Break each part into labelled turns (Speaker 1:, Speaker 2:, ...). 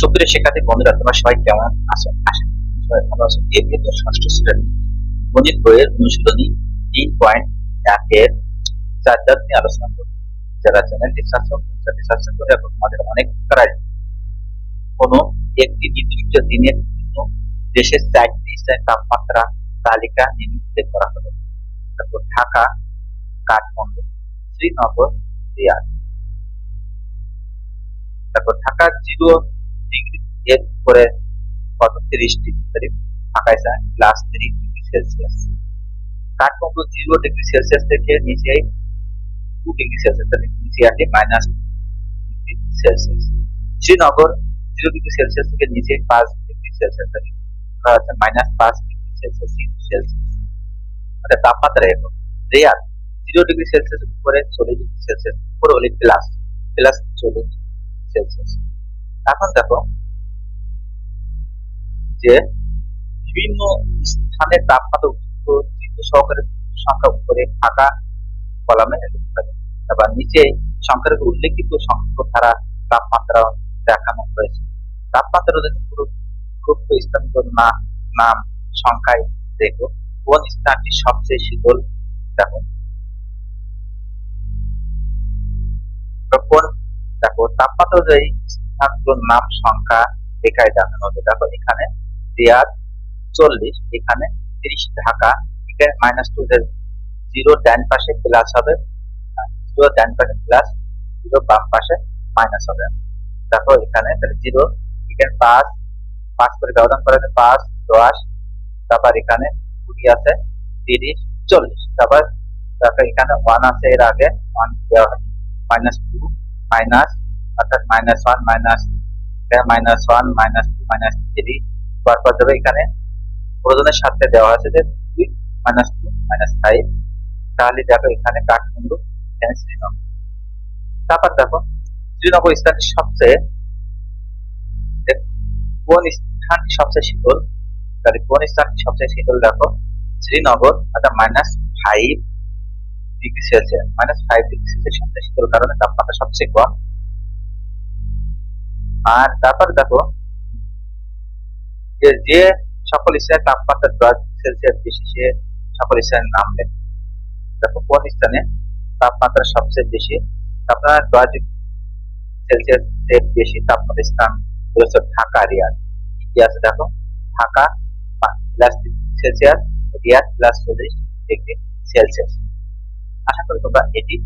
Speaker 1: সুপ্রিয় শিক্ষার্থী বন্ধুরা তোমরা সবাই কেমন আছো আশা সবাই ভালো আছো ভিডিও ষষ্ঠ শ্রেণি গণিত বইয়ের অনুশীলনী তিন পয়েন্ট একের নিয়ে আলোচনা করব। যারা চ্যানেলটি সাবস্ক্রাইব সাবস্ক্রাইব করে অনেক উপকার আসবে। একটি নির্দিষ্ট দিনের দেশের চারটি তাপমাত্রা তালিকা নিম্নলিখিত করা হলো। তারপর ঢাকা, কাঠমান্ডু, শ্রীনগর, রিয়াদ। তারপর ঢাকা জিরো এর উপরে কত তিরিশ ডিগ্রি ঢাকায় যায় plus three degree Celsius. Kathmandu zero degree Celsius থেকে নিচে টু ডিগ্রি সেলসিয়াস নিচে আসে minus degree Celsius Srinagar zero degree Celsius থেকে নিচে পাঁচ ডিগ্রি সেলসিয়াস থেকে হচ্ছে মাইনাস পাঁচ ডিগ্রি সেলসিয়াস সেলসিয়াস মানে তাপমাত্রা এরকম রিয়াদ জিরো ডিগ্রি সেলসিয়াস উপরে চল্লিশ ডিগ্রি সেলসিয়াস উপরে হলে প্লাস প্লাস চল্লিশ সেলসিয়াস এখন দেখো যে বিভিন্ন স্থানের তাপমাত্রা চিহ্ন সহকারে সংখ্যা উপরে ফাঁকা কলামে আবার নিচে সংখ্যার উল্লেখিত সংখ্যক ধারা তাপমাত্রা দেখানো হয়েছে। তাপমাত্রা যদি পুরো না, নাম, সংখ্যায় দেখো, কোন স্থানটি সবচেয়ে শীতল দেখো। কোন, দেখো, তাপমাত্রা অনুযায়ী স্থানগুলোর নাম, সংখ্যা রেখায় দেখানো দেখো, এখানে রিয়াদ চল্লিশ, এখানে তিরিশ ঢাকা এখানে মাইনাস টু জিরো ডান পাশে প্লাস হবে। জিরো ডান পাশে প্লাস জিরো বাম পাশে মাইনাস হবে। দেখো এখানে তাহলে জিরো এখানে পাঁচ পাঁচ করে ব্যবধান করা আছে পাঁচ, দশ, তারপর এখানে কুড়ি আছে, তিরিশ, চল্লিশ। তারপর তারপর এখানে ওয়ান আছে, এর আগে ওয়ান দেওয়া হয়নি। মাইনাস টু মাইনাস অর্থাৎ minus one minus minus one minus two minus three তারপর যাবে এখানে। প্রয়োজনের সাথে দেওয়া আছে যে দুই মাইনাস টু মাইনাস ফাইভ তাহলে দেখো এখানে কাঠমান্ডু, এখানে শ্রীনগর। তারপর দেখো, শ্রীনগর স্থানটি সবচেয়ে কোন স্থানটি সবচেয়ে শীতল? তাহলে কোন স্থানটি সবচেয়ে শীতল দেখো? শ্রীনগর অর্থাৎ minus five degree Celsius minus five degree Celsius সবচেয়ে শীতল কারণে তাপমাত্রা সবচেয়ে কম। আর তারপর দেখো যে যে সকল স্থানের তাপমাত্রা দশ সেলসিয়াস বেশি, সে সকল স্থানের নাম লেখো। দেখো, কোন স্থানে তাপমাত্রা সবচেয়ে বেশি? আপনার দশ সেলসিয়াস বেশি তাপমাত্রা স্থান হচ্ছে ঢাকা, রিয়াদ। কি আছে দেখো? Dhaka plus Celsius, Riyadh plus চল্লিশ ডিগ্রি সেলসিয়াস। আশা করি তোমরা এটি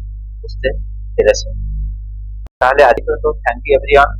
Speaker 1: বুঝতে পেরেছ। তাহলে আজকে তো থ্যাংক ইউ এভরিওয়ান